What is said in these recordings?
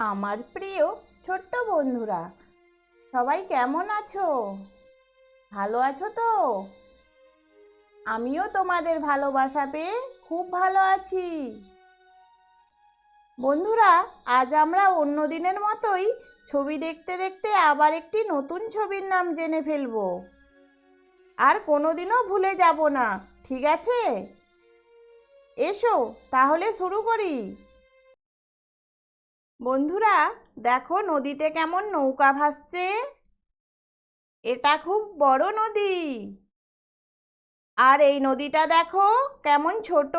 আমার প্রিয় ছোট্ট বন্ধুরা, সবাই কেমন আছো? ভালো আছো তো? আমিও তোমাদের ভালোবাসা পেয়ে খুব ভালো আছি। বন্ধুরা, আজ আমরা অন্য দিনের মতোই ছবি দেখতে দেখতে আবার একটি নতুন ছবির নাম জেনে ফেলব। আর কোনোদিনও ভুলে যাব না, ঠিক আছে? এসো, তাহলে শুরু করি। বন্ধুরা, দেখো নদীতে কেমন নৌকা ভাসছে। এটা খুব বড় নদী। আর এই নদীটা দেখো কেমন ছোট।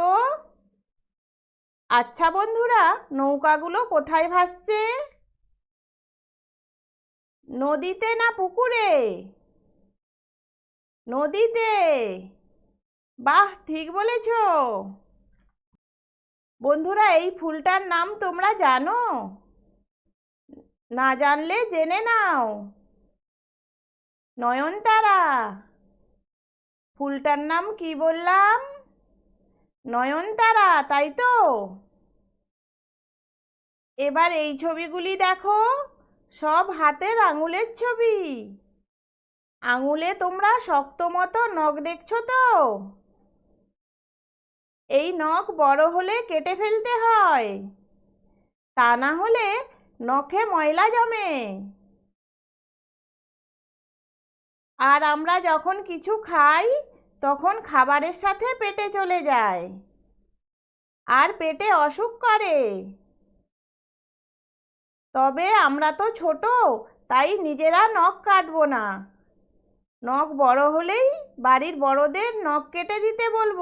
আচ্ছা বন্ধুরা, নৌকাগুলো কোথায় ভাসছে? নদীতে না পুকুরে? নদীতে। বাহ, ঠিক বলেছ। বন্ধুরা, এই ফুলটার নাম তোমরা জানো? না জানলে জেনে নাও। নয়নতারা। ফুলটার নাম কি বললাম? নয়নতারা, তাই তো? এবার এই ছবিগুলি দেখো। সব হাতের আঙুলের ছবি। আঙুলে তোমরা শক্ত মতো নখ দেখছ তো? এই নখ বড় হলে কেটে ফেলতে হয়। তা না হলে নখে ময়লা জমে। আর আমরা যখন কিছু খাই, তখন খাবারের সাথে পেটে চলে যায়। আর পেটে অসুখ করে। তবে আমরা তো ছোট, তাই নিজেরা নখ কাটবো না। নখ বড় হলেই বাড়ির বড়দের নখ কেটে দিতে বলব।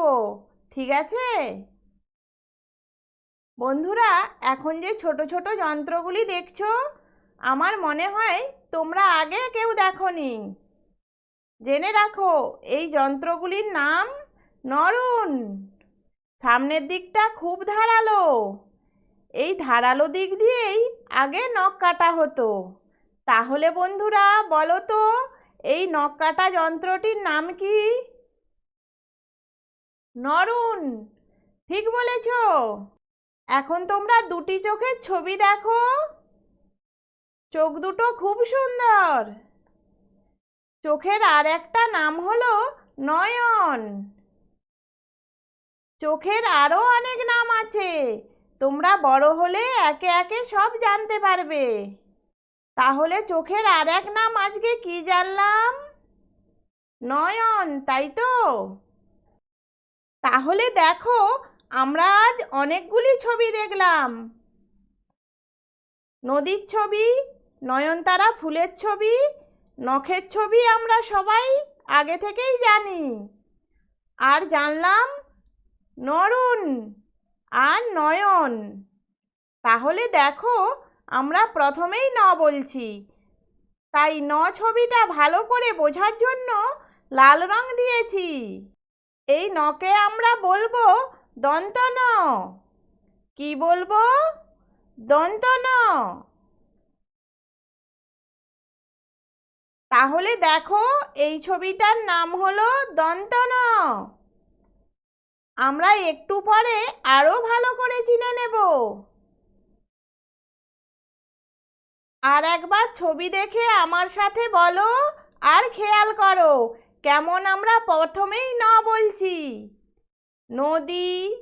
ঠিক আছে? বন্ধুরা, এখন যে ছোট ছোট যন্ত্রগুলি দেখছ, আমার মনে হয় তোমরা আগে কেউ দেখনি। জেনে রাখো, এই যন্ত্রগুলির নাম নরুন। সামনের দিকটা খুব ধারালো। এই ধারালো দিক দিয়েই আগে নখ কাটা হতো। তাহলে বন্ধুরা, বলো তো, এই নখ কাটা যন্ত্রটির নাম কি? নরুন, ঠিক বলেছ। এখন তোমরা দুটি চোখের ছবি দেখো। চোখ দুটো খুব সুন্দর। চোখের আর একটা নাম হলো নয়ন। চোখের আরও অনেক নাম আছে। তোমরা বড় হলে একে একে সব জানতে পারবে। তাহলে চোখের আর এক নাম আজকে কি জানলাম? নয়ন, তাই তো? তাহলে দেখো, আমরা আজ অনেকগুলি ছবি দেখলাম। নদীর ছবি, নয়নতারা ফুলের ছবি, নখের ছবি আমরা সবাই আগে থেকেই জানি। আর জানলাম, নরুন আর নয়ন। তাহলে দেখো, আমরা প্রথমেই ন বলছি। তাই ন ছবিটা ভালো করে বোঝার জন্য লাল রং দিয়েছি। এই নকে আমরা বলব দন্ত ন। কি বলব? দন্ত ন। তাহলে দেখো, এই ছবিটার নাম হলো দন্ত ন। আমরা একটু পরে আরও ভালো করে চিনে নেব। আর একবার ছবি দেখে আমার সাথে বলো, আর খেয়াল করো কেমন আমরা প্রথমেই ন বলছি? নদী,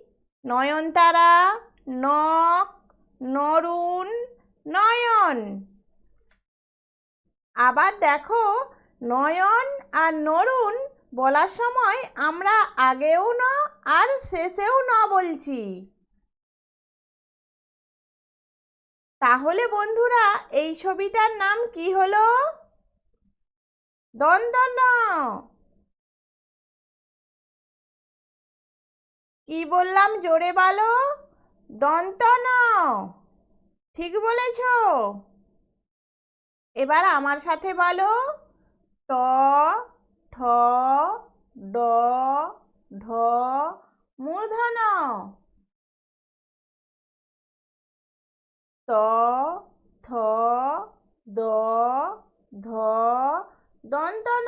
নয়নতারা, নখ, নরুন, নয়ন। আবার দেখো, নয়ন আর নরুন বলার সময় আমরা আগেও ন আর শেষেও ন বলছি। তাহলে বন্ধুরা, এই ছবিটার নাম কি হলো? দন্দন কি বললাম জোরে বলো? দন্তন ঠিক বলেছ। এবার আমার সাথে বলো। ট, ঠ, ড, ঢ মূর্ধন ত, থ, দ, ধ দন্তন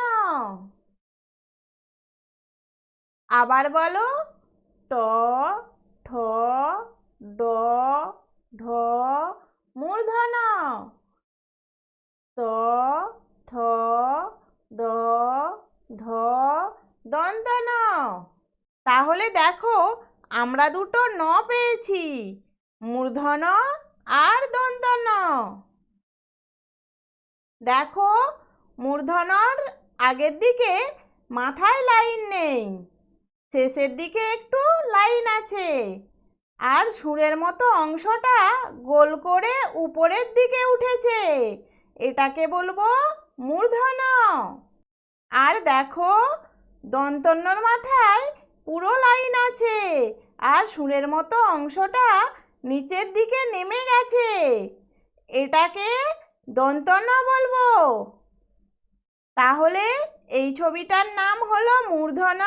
আবার বলো। ট, ঠ, ড, ঢ মূর্ধন ত, থ, দ, ধ দন্ত ন তাহলে দেখো, আমরা দুটো ন পেয়েছি মূর্ধন আর দন্ত ন দেখো মূর্ধনর আগের দিকে মাথায় লাইন নেই। শেষের দিকে একটু লাইন আছে। আর সুরের মতো অংশটা গোল করে উপরের দিকে উঠেছে। এটাকে বলব মূর্ধন আর দেখো, দন্তন্যর মাথায় পুরো লাইন আছে। আর সুরের মতো অংশটা নিচের দিকে নেমে গেছে। এটাকে দন্তন্য বলব। তাহলে এই ছবিটার নাম হলো মূর্ধন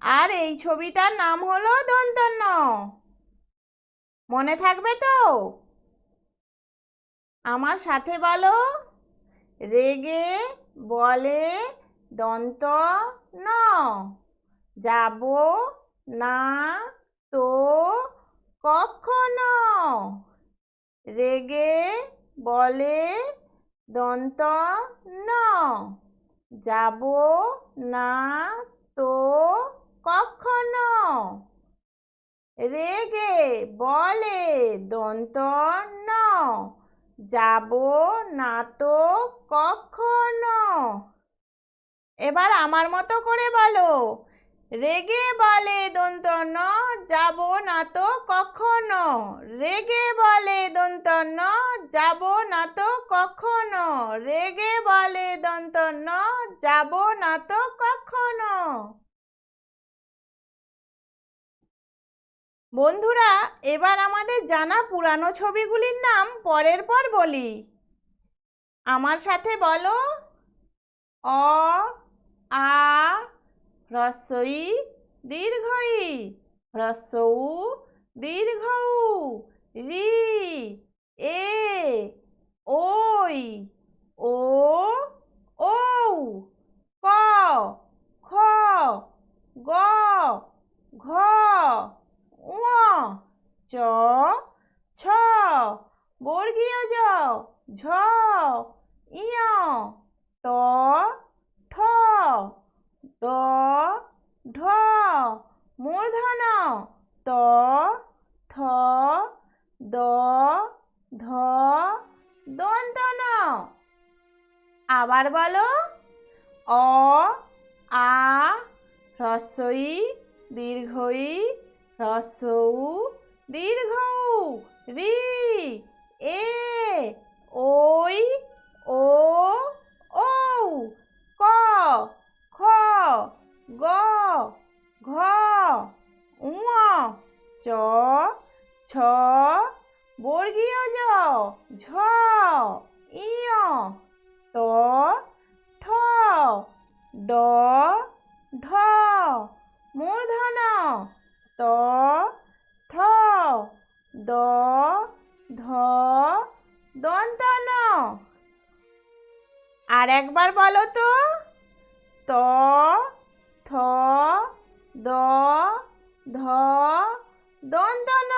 আর এই ছবিটার নাম হলো দন্তন্য মনে থাকবে তো? আমার সাথে বলো। রেগে বলে দন্ত ন। যাব না তো কখনো। রেগে বলে দন্ত ন। যাব না তো কখনো? রেগে বলে, দন্ত ন, যাব না তো কখনো? এবার আমার মতো করে বলো, রেগে বলে, দন্ত ন, যাব না তো কখনো? রেগে বলে, দন্ত ন, যাব না তো কখনো? রেগে বলে, দন্ত ন, যাব না তো কখনো? বন্ধুরা, এবার আমাদের জানা পুরানো ছবিগুলির নাম পরের পর বলি। আমার সাথে বলো। অ, আ, হ্রস্বই, দীর্ঘই। হ্রস্বউ, দীর্ঘউ। রি, এ, ওই। ও ও ক, খ, গ, ঘ। চ, ছ, বর্গীয় জ, ঝ, ইয়, ট, ঠ, ড, ঢ মূর্ধন ত, থ, দ, ধ দন্তন আবার বলো, অ, আ হ্রস্বই দীর্ঘই হ্রস্বউ দীর্ঘউ রি, এ, ওই, ও, ঔ, ক, খ, গ, ঘ, ঙ, চ, ছ, বর্গীয় জ, ঝ, ইয় ট ঠ, ড, ঢ মূর্ধন ত দ, ধ, দন্তন। আর একবার বলো তো। ত, থ, দ, ধ, দন্তন।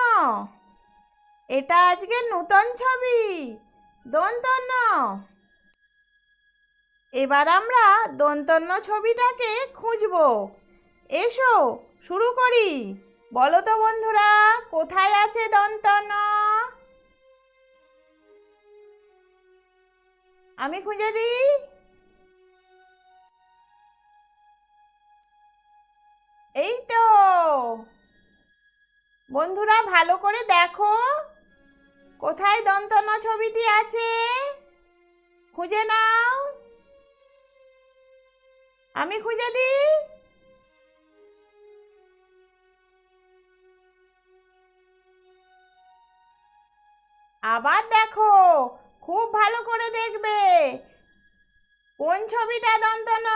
এটা আজকে নূতন ছবি। দন্তন্য এবার আমরা দন্তন্য ছবিটাকে খুঁজবো। এসো, শুরু করি। বলো তো বন্ধুরা, কোথায় আছে দন্তন্য আমি খুঁজে দিই। এই তো। বন্ধুরা, ভালো করে দেখো। কোথায় দন্তন্য ছবিটি আছে? খুঁজে নাও। আমি খুঁজে দিই। আবার দেখো, খুব ভালো করে দেখবে। কোন ছবিটা দন্তন?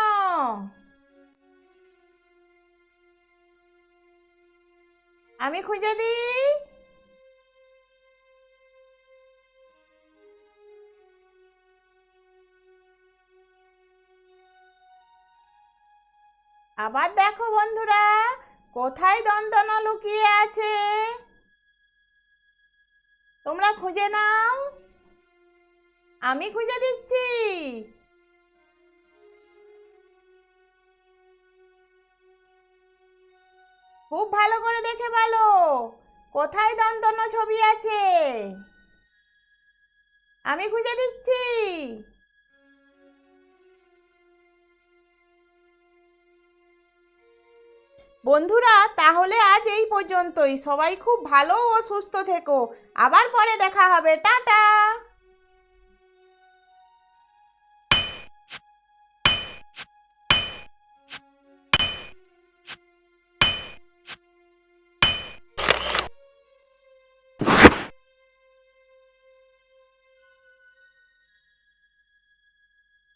আমি খুঁজে দিই। আবার দেখো বন্ধুরা, কোথায় দন্তন লুকিয়ে আছে? তোমরা খুঁজে নাও। আমি খুঁজে দিচ্ছি। খুব ভালো করে দেখে ভালো কোথায় দন্তন্য ছবি আছে? আমি খুঁজে দিচ্ছি। বন্ধুরা, তাহলে আজ এই পর্যন্তই। সবাই খুব ভালো ও সুস্থ থেকো। আবার পরে দেখা হবে। টাটা!